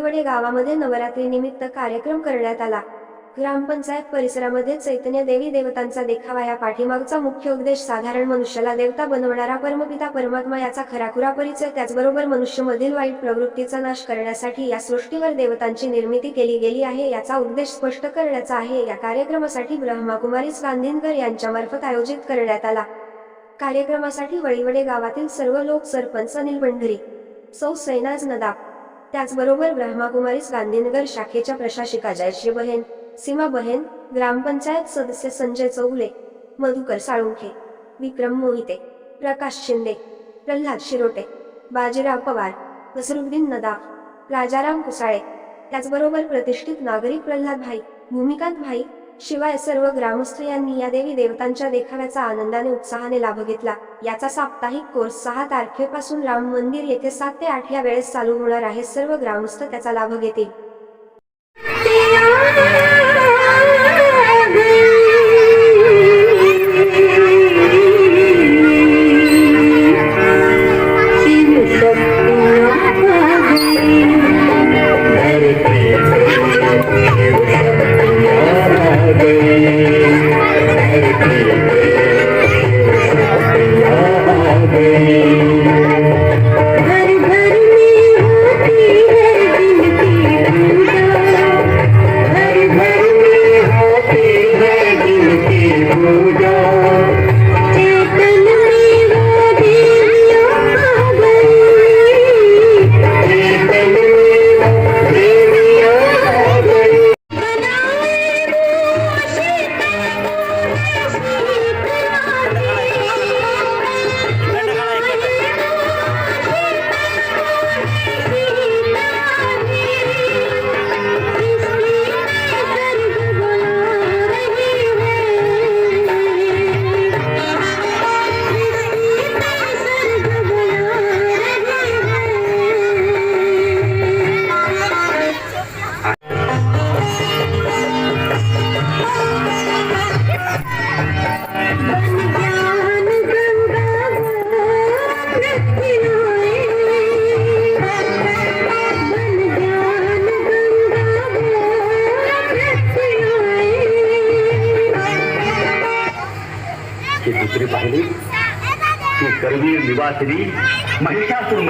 वळीवडे गावामध्ये नवरात्री निमित्त कार्यक्रम करण्यात आला. ग्रामपंचायत परिसरामध्ये चैतन्य देवी देवतांचा देखावा या पाठीमागचा मुख्य उद्देश साधारण मनुष्याला देवता बनवणारा परमपिता परमात्मा याचा खराखुरा परिचय त्याचबरोबर मनुष्यमधील वाईट प्रवृत्तीचा नाश करण्यासाठी या सृष्टीवर देवतांची निर्मिती केली गेली आहे याचा उद्देश स्पष्ट करण्याचा आहे. या कार्यक्रमासाठी ब्रह्माकुमारी गांधीनकर यांच्यामार्फत आयोजित करण्यात आला. कार्यक्रमासाठी वळीवडे गावातील सर्व लोक सरपंच अनिल बंडरी सौ सैनाज नदाब त्याचबरोबर ब्रह्माकुमारीस गांधीनगर शाखेच्या प्रशासिका जयश्री बहेन सीमा बहेन ग्रामपंचायत सदस्य संजय चौगुले मधुकर साळुंखे विक्रम मोहिते प्रकाश शिंदे प्रल्हाद शिरोटे बाजीराव पवार नसरुद्दीन नदा राजाराम कुसाळे त्याचबरोबर प्रतिष्ठित नागरिक प्रल्हाद भाई भूमिकांत भाई शिवाय सर्व ग्रामस्थ यांनी या देवी देवतांच्या देखाव्याचा आनंदाने उत्साहाने लाभ घेतला. याचा साप्ताहिक कोर्स सहा तारखेपासून राम मंदिर येथे सात ते आठ या वेळेस चालू होणार आहे. सर्व ग्रामस्थ त्याचा लाभ घेतील. ती दुसरे पाहिले. ती करवीर निवासिनी महिषासुर